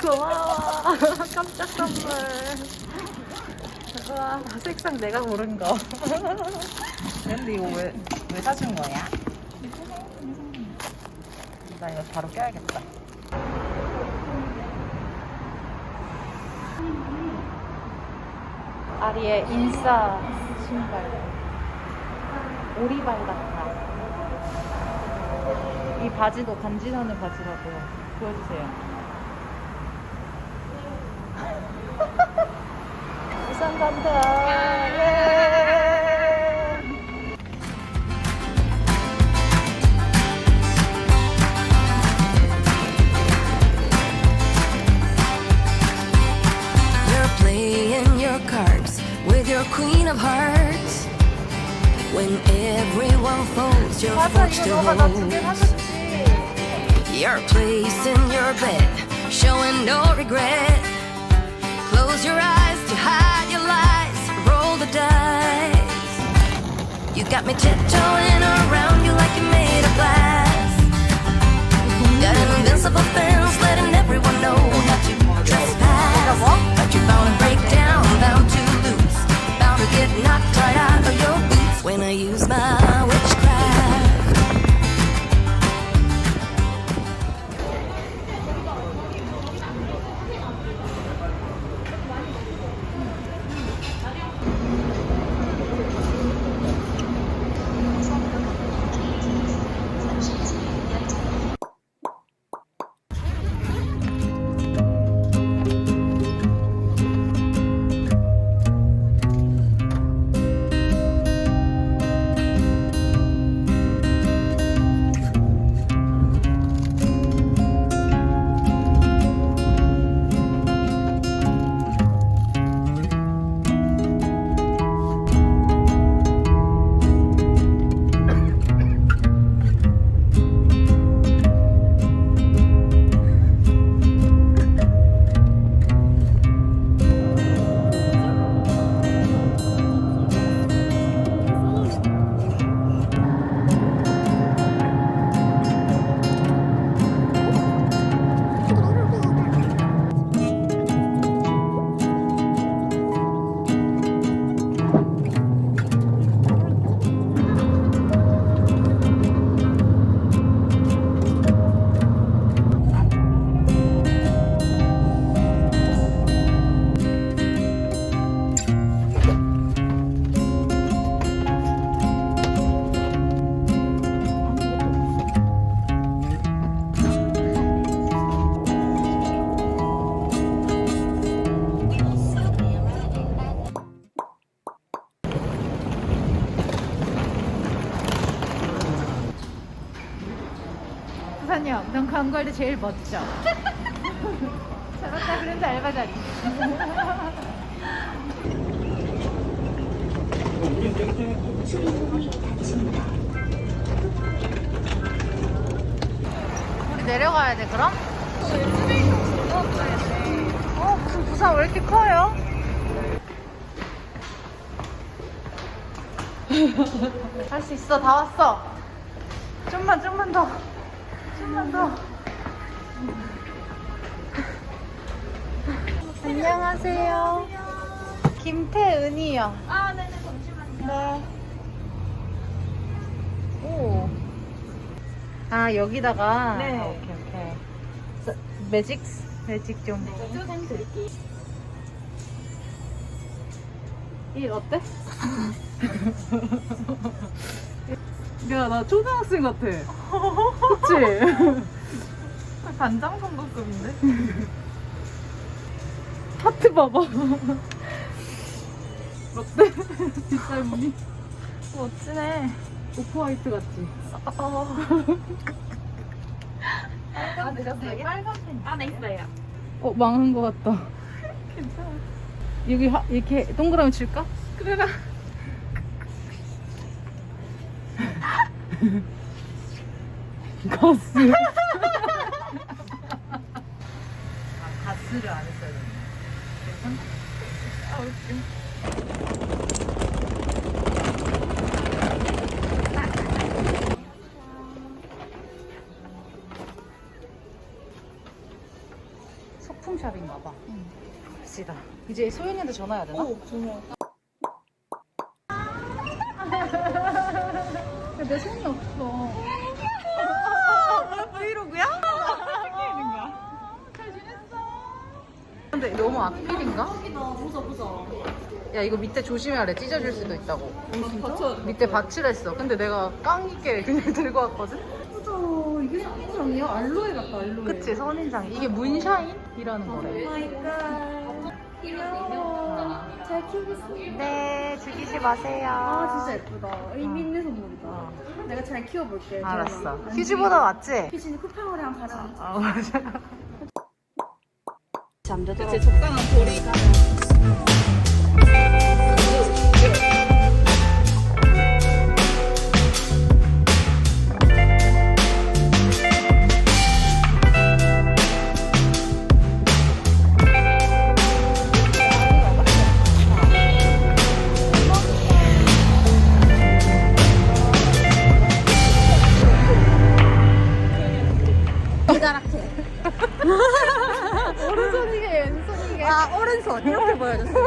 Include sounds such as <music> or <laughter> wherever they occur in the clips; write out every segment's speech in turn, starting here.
고마워 <laughs> 깜짝 선물. 와 색상 내가 고른 거. <laughs> 근데 이거 왜, 왜 사준 거야? 나 이거 바로 껴야겠다. 아리의 인싸 신발. 오리발 같다. 이 바지도 간지나는 바지라고 보여주세요 You're playing your cards with your queen of hearts. When everyone folds, place in your bed, showing no regret. Close your eyes to hide dice. You got me tiptoeing around you like you're made of glass. Mm-hmm. Got an invincible fence, letting everyone know not to trespass. But you're bound to break down, bound to lose, bound to get knocked 광고할 때 제일 멋져. 잘한다 그런지 알바 자리. 우리 내려가야 돼 그럼? 어 무슨 부산 왜 이렇게 커요? <laughs> 할 수 있어 다 왔어 좀만 좀만 더 좀만 더 안녕하세요 김태은이요 아, 네네, 잠시만요. 네. 오. 아, 여기다가. 네. 아, 오케이, 오케이. 서- 매직? 매직 좀. 쪼생 드릴게요. 이 어때? <laughs> 야, 나 초등학생 같아. <laughs> 그치? <laughs> 반장 선거급인데? <laughs> 하트 봐봐. 어때? 뒷살무늬? 멋지네. 오프화이트 같지? 아, 늦었어요? 빨간 펜. 아, 네, 있어요. 어, 망한 것 같다. 괜찮아. 여기 하, 이렇게 동그라미 칠까? 그래라. 가스. <laughs> 미스를 안 했어야 아, 웃겨. 소품샵인가 봐. 응. 시다. 이제 소연이한테 전화해야 되나? 어, 전화. 근데 너무 악필인가? 보자 보자. 야 이거 밑에 조심해야 돼. 찢어질 수도 있다고. 받쳐. 밑에 받칠했어. 근데 내가 깡 있게 그냥 <laughs> 들고 왔거든. 보자. 이게 선인장이야? 알로에 같다 알로에. 그치 선인장. 이게 문샤인이라는 거래. 마이갓. 귀여워. 잘 키우겠어. 네 죽이지 마세요. 아 진짜 예쁘다. 의미 있는 선물이다. 내가 잘 키워볼게. 알았어. 휴지보다 낫지? 휴지는 쿠팡으로랑 가자. 아 맞아. 그치 적당한 거리. 오른손이게 왼손이게. <laughs> 아 오른손 이렇게 보여줬어. <laughs>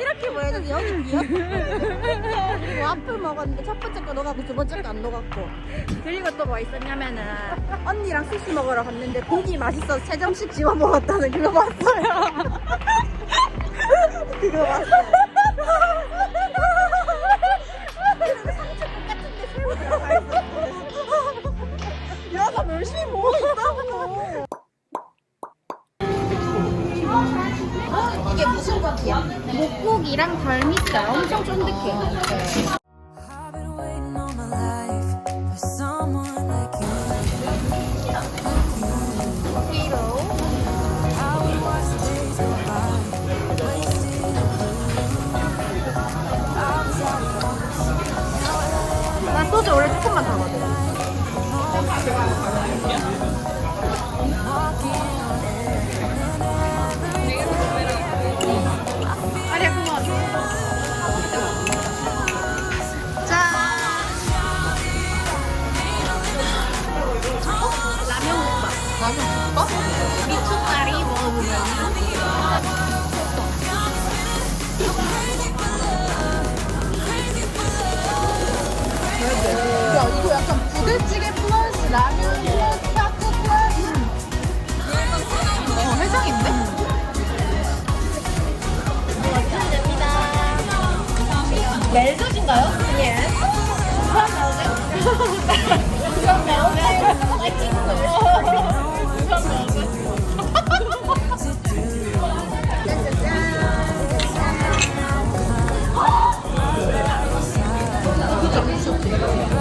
이렇게 보여줘서 여기 비어. 그리고 앞을 먹었는데 첫 번째 거 녹았고 두 번째 거 안 녹았고. 그리고 또 뭐 있었냐면은 언니랑 스시 먹으러 갔는데 고기 맛있어서 세 점씩 집어 먹었다는 그거 봤어요. <laughs> 그거 봤어요. 목고기랑 덜미살 엄청 쫀득해. 소주 원래 조금만. 아니 야 이거 약간 부대찌개 플러스 라면 플러스 타코 플러스. 어 해장인데? 멜젓인가요? 예. <laughs> 아 よろしくお願いします。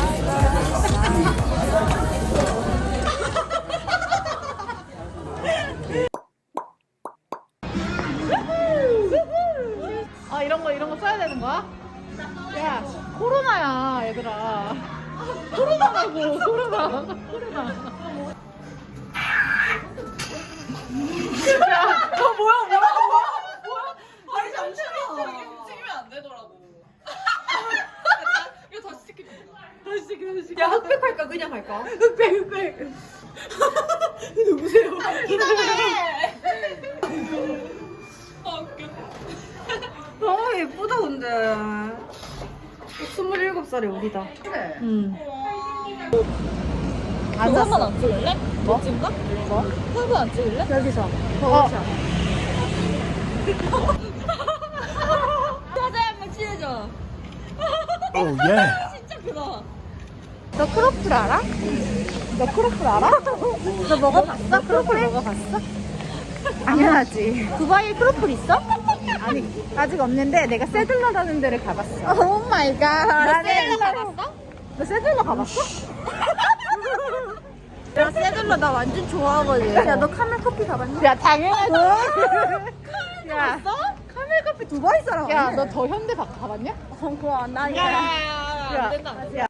야 흑백할까 그냥 할까? 흑백 흑백 누구세요? 아 웃겨 너무 예쁘다 근데. 27살이 우리다. 그래. 응. 안 샀어. 안 찍을래? 뭐? 찍을까? 뭐? 한번 안 찍을래? 여기서. 어. 사진 한번 찍어줘 Oh yeah. <laughs> 진짜 크다 너 크로플 알아? 너 크로플 알아? 너 먹어봤어? 크로플 먹어봤어? 당연하지. 두바이에 크로플 있어? 아니 아직 없는데 내가 세들러라는 데를 가봤어. 오 마이 갓. 나 세들러 가봤어? 너 세들러 가봤어? 야 세들러 나 완전 좋아하거든. 야 너 카멜 커피 가봤니? 야 당연하지. 야, 카멜 커피 두바이 사람 야너 더 현대 가, 가봤냐? 어, 그거 안 나니까. 야, 안 된다 안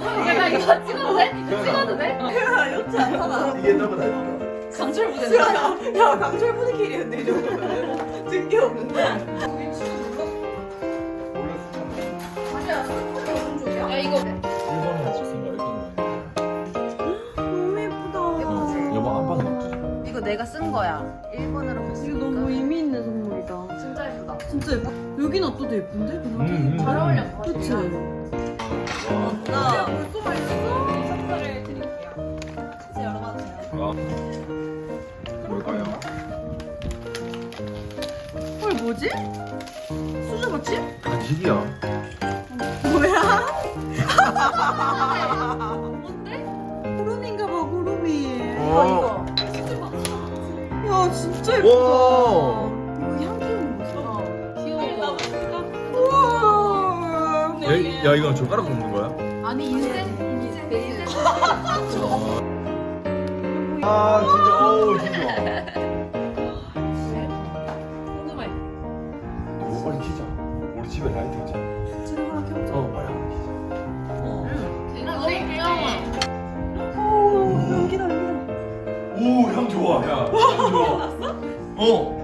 야 야, 나 이거 찍어도 돼? 이거 찍어도 돼? 야 여자 않잖아 이게 너무나 이거. 강철 부대. 야 강철 분위기였네 이 정도면 증기 없는데 아니야 스포츠 오른쪽이야? 야, 이거. 일본어 찍힌 거 일본어. 너무 예쁘다 어, 여보 한 방에 넣어주지. 이거 내가 쓴 거야. 일본으로 이거 갔으니까. 너무 의미 있는 선물이다. 진짜 예쁘다. 진짜 예뻐. 여기 놔둬도 예쁜데? 음, 잘 어울려. 그치? 나 벌써 맛있어 선물을 드릴게요. 돼요? 아, 뭘까요? 헐 뭐지? 수저같이? 간식이야. 뭐야? 뭔데? 구름인가 봐 구름이 어. 야 진짜 예쁘다 와. 야, 야 이건 젓가락 먹는 거야? 아니, 인생, 내 인생. 아 진짜 오 진짜. 궁금해. 이거 빨리 키자. 우리 집에 라이트 있잖아. 지금 하나 켜줘 어 빨리 키자. 오 연기다 오향 좋아. 야. 향 좋아. 어.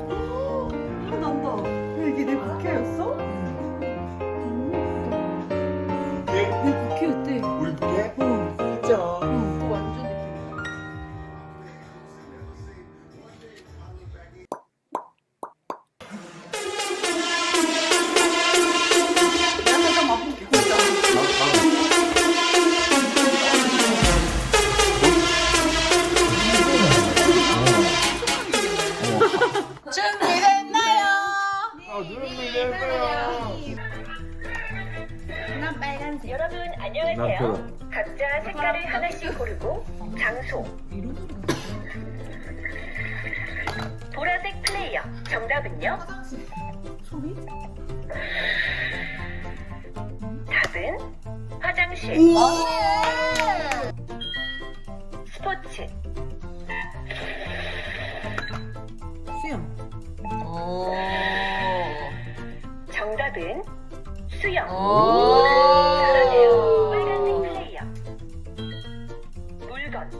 수영 정답은 수영. 오. 잘하네요. 빨간색 플레이어. 물건.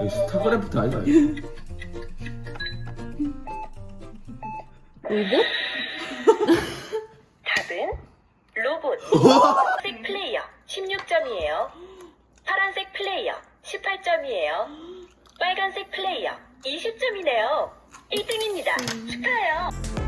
여기 스타크래프트 아이가? <laughs> 답은 로봇. <laughs> 색 플레이어 16점이에요. 파란색 플레이어 18점이에요. 빨간색 플레이어 20점이네요. 1등입니다. 축하해요.